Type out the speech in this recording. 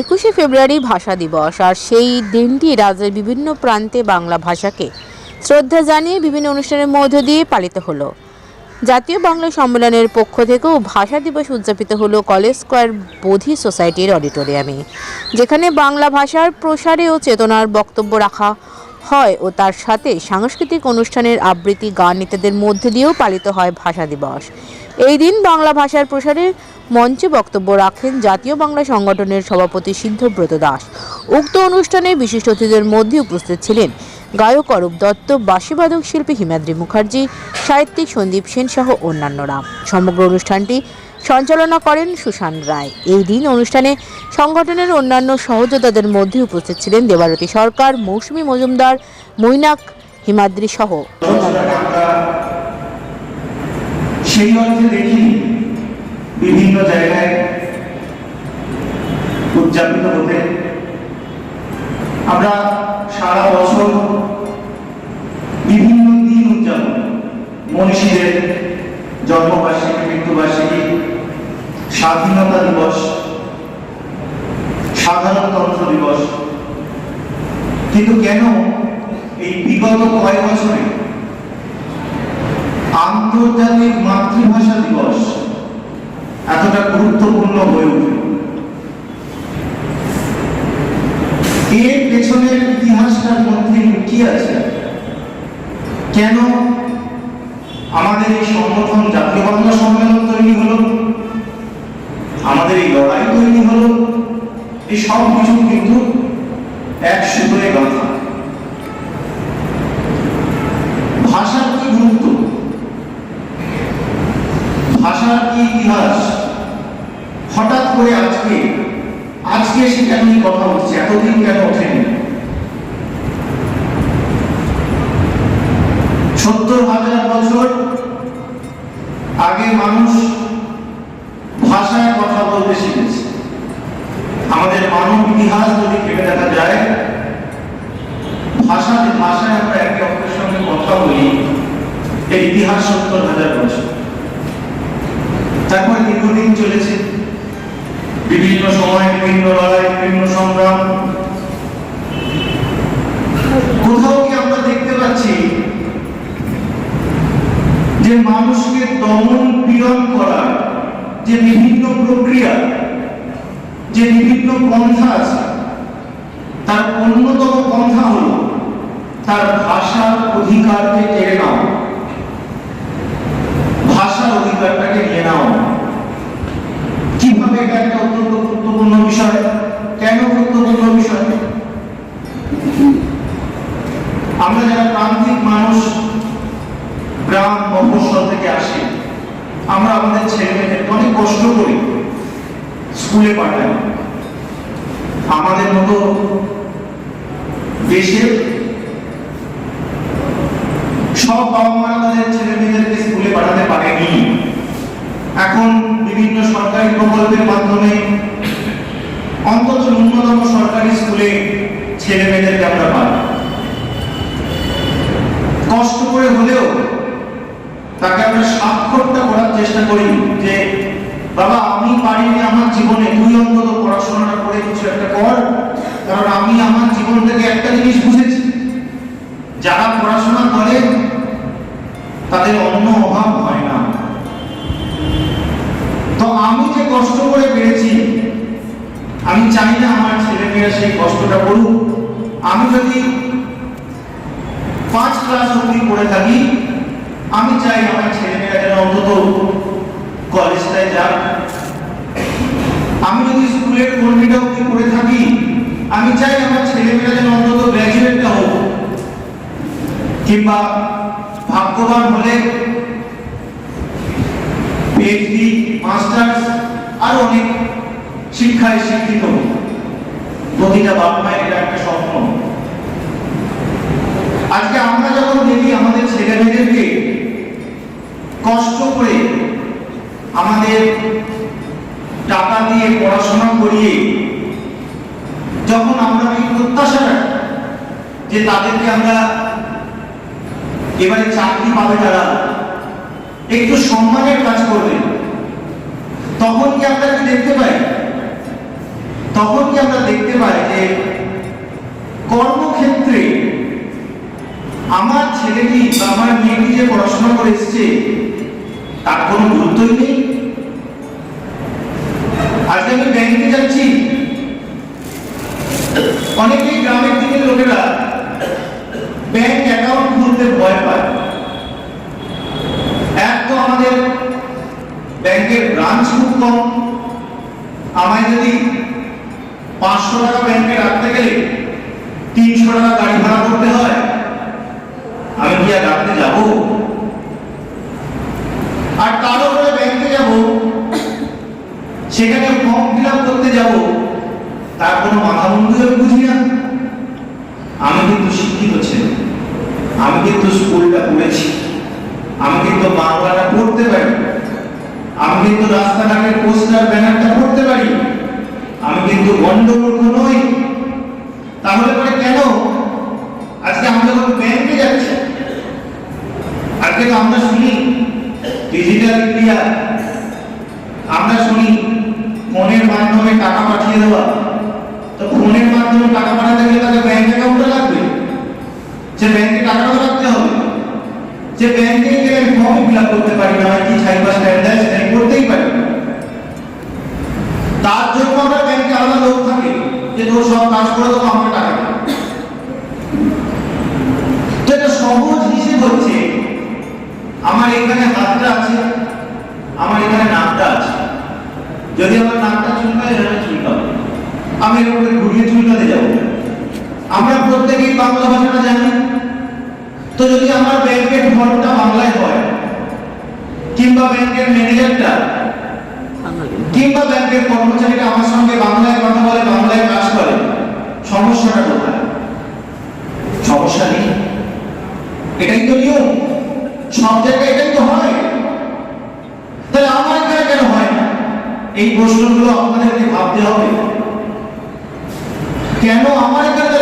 একুশে ফেব্রুয়ারি ভাষা দিবস, আর সেই দিনটি রাজ্যের বিভিন্ন প্রান্তে বাংলা ভাষাকে শ্রদ্ধা জানিয়ে বিভিন্ন অনুষ্ঠানের মধ্য দিয়ে পালিত হলো। জাতীয় বাংলা সম্মেলনের পক্ষ থেকেও ভাষা দিবস উদযাপিত হলো কলেজ স্কোয়ার বোধি সোসাইটির অডিটোরিয়ামে, যেখানে বাংলা ভাষার প্রসারে ও চেতনার বক্তব্য রাখা হয় ও তার সাথে সাংস্কৃতিক অনুষ্ঠানের আবৃত্তি গান ইত্যাদির মধ্যে দিয়েও পালিত হয় ভাষা দিবস। এই দিন বাংলা ভাষার প্রসারে মঞ্চে বক্তব্য রাখেন জাতীয় বাংলা সংগঠনের সভাপতি সিদ্ধব্রত দাস। উক্ত অনুষ্ঠানে বিশিষ্ট অতিথিদের মধ্যে উপস্থিত ছিলেন গায়ক অরূপ দত্ত, বাঁশিবাদক শিল্পী হিমাদ্রি মুখার্জি, সাহিত্যিক সন্দীপ সেন সহ অন্যান্যরা। সমগ্র অনুষ্ঠানটি সঞ্চালনা করেন সুশান রায়। এই দিন অনুষ্ঠানে সংগঠনের অন্যান্য সহযোদ্ধাদের মধ্যে উপস্থিত ছিলেন দেবারতী সরকার, মৌসুমী মজুমদার, মৈনাক হিমাদ্রি সহ সেই অর্থে দেখি বিভিন্ন জায়গায় উদযাপিত হতে। আমরা সারা বছর বিভিন্ন দিন উদযাপন। মনীষীদের জন্মবার্ষিকী, মৃত্যুবার্ষিকী, স্বাধীনতা দিবস, সাধারণতন্ত্র দিবস। কিন্তু কেন এই বিগত কয়েক বছরে আন্তর্জাতিক এতটা গুরুত্বপূর্ণ হয়ে উঠল। এর পেছনের ইতিহাসটার মধ্যে কি আছে, কেন আমাদের এই সংগঠন জাতীয় বাংলা সম্মেলন তৈরি হলো? আমাদের এই লড়াই তৈরি হলো? এই সব কিছু কিন্তু এক সূত্রে গাঁথা ভাষার কি গুরুত্ব? ভাষার কি ইতিহাস? আজকে আজকে সে কেন এই কথা হচ্ছে এতদিন কেন ওঠেনি? সত্তর হাজার বছর আগে মানুষ ভাষায় কথা বলতে শিখেছে। আমাদের মানব ইতিহাস যদি ভেবে দেখা যায় ভাষা ভাষায় আমরা একে অপরের সঙ্গে কথা বলি, এর ইতিহাস সত্তর হাজার বছর। তারপর দীর্ঘদিন চলেছে। বিভিন্ন সময় বিভিন্ন লড়াই, বিভিন্ন সংগ্রাম। কোথাও কি আমরা দেখতে পাচ্ছি যে মানুষকে দমন পীড়ন করার যে বিভিন্ন প্রক্রিয়া, যে বিভিন্ন পন্থা আছে, তার অন্যতম পন্থা হলো তার ভাষার অধিকারকে কেড়ে নাও ভাষার অধিকারটাকে নিয়ে নাও কীভাবে এটা একটা অত্যন্ত গুরুত্বপূর্ণ বিষয়। কেন গুরুত্বপূর্ণ বিষয়? আমরা যারা প্রান্তিক মানুষ, গ্রাম, মফস্বল থেকে আসি, আমরা আমাদের ছেলে মেয়েদেরকে অনেক কষ্ট করি স্কুলে পাঠাই আমাদের মতো দেশের সব বাবা মারা তাদের ছেলে পারেনি এখন বিভিন্ন সরকারি প্রকল্পের মাধ্যমে অন্তত ন্যূনতম সরকারি স্কুলে ছেলে মেয়েদেরকে আমরা পাই। কষ্ট করে হলেও তাকে আমরা স্বাক্ষরটা করার চেষ্টা করি যে, বাবা, আমি পারিনি আমার জীবনে, তুই অন্তত পড়াশোনাটা করে কিছু একটা কর। কারণ আমি আমার জীবন থেকে একটা জিনিস বুঝেছি। যারা পড়াশোনা করে, তাদের অন্য অভাব হয় না তো আমি যে কষ্ট করে পেরেছি আমি চাই না আমার ছেলেমেয়েরা সেই কষ্টটা করুক। আমি যদি পাঁচ ক্লাস অবধি পড়ে থাকি, আমি চাই আমার ছেলেমেয়েরা যেন অন্তত কলেজটায় যাক। আমি যদি স্কুলের কর্মীটা অবধি পড়ে থাকি, আমি চাই আমার ছেলেমেয়েরা যেন অন্তত গ্র্যাজুয়েটটা হোক। কিংবা ভাগ্যবান হলে পিএইচডি মাস্টার্স আরও অনেক শিক্ষায় শিক্ষিত। প্রতিটা বাপ মায়ের একটা স্বপ্ন। আজকে আমরা যখন দেখি আমাদের ছেলে মেয়েদেরকে কষ্ট করে আমাদের টাকা দিয়ে পড়াশোনা করিয়ে যখন আমরা এই প্রত্যাশা যে তাদেরকে আমরা এবারে চাকরি পাবে তারা, একটু সম্মানের কাজ করবে, তখন কি আমরা কি দেখতে পাই তখন কি আমরা দেখতে পাই যে কর্মক্ষেত্রে আমার ছেলেটি বা আমার মেয়েটি যে পড়াশোনা করে এসছে, তার কোনো গুরুত্বই নেই। আজকে আমি ব্যাংকে যাচ্ছি। অনেকেই গ্রামের দিকের লোকেরা ব্যাংক অ্যাকাউন্ট খুলতে ভয় পায়। এক তো আমাদের ব্যাংকের ব্রাঞ্চ খুব কম। আমায় যদি পাঁচশো টাকা ব্যাংকে রাখতে গেলে তিনশো টাকা গাড়ি ভাড়া করতে হয় আর রাখতে যাব। আর কারও করে ব্যাংকে যাব। সেখানে ফর্ম ফিল আপ করতে যাব। তার কোনো মাথা আমি বুঝি না। আমি কিন্তু শিক্ষিত ছেলে। আমি কিন্তু স্কুলটা পড়েছি। আমি কিন্তু বাংলাটা পড়তে পারি। আমি কিন্তু রাস্তাঘাটের পোস্টার ব্যানারটা পড়তে পারি। আমি কিন্তু গন্ডগোল নই তাহলে পরে কেন আজকে আমরা যখন ব্যাংকে যাচ্ছি আজকে তো আমরা শুনি ডিজিটাল ইন্ডিয়া আমরা শুনি, ফোনের মাধ্যমে টাকা পাঠিয়ে দেওয়া। তো ফোনের মাধ্যমে টাকা পাঠাতে গেলে তাকে ব্যাংক অ্যাকাউন্টে লাগবে। সে ব্যাংকে টাকাটা রাখতে হবে। যে ব্যাংকে গেলে আমি ফর্ম ফিল আপ করতে পারি না কি ছাই বা স্ট্যান্ডার্ড সেটা করতেই পারি তার জন্য আমরা ব্যাংকে আলাদা লোক থাকে, যে তোর সব কাজ করে দেবো, আমাকে টাকা তো এটা সহজ হিসেব হচ্ছে, আমার এখানে হাতটা আছে, আমার এখানে নাকটা আছে। যদি আমার নাকটা চুলকায় এখানে চুলকাবে আমি এর উপরে ঘুরিয়ে চুলকাতে যাব। আমরা প্রত্যেকেই বাংলা ভাষাটা জানি। তো যদি আমার ব্যাংকের ফর্মটা বাংলায় হয়, কিংবা ব্যাংকের ম্যানেজারটা, কিংবা ব্যাংকের কর্মচারীরা আমার সঙ্গে বাংলায় কথা বলে, বাংলায় কাজ করে, সমস্যাটা কোথায়? সমস্যা নেই। এটাই তো নিয়ম। সব জায়গায় এটাই তো হয় তাহলে আমার এখানে কেন হয় না এই প্রশ্নগুলো আপনাদেরকে ভাবতে হবে। কেন আমার এখানে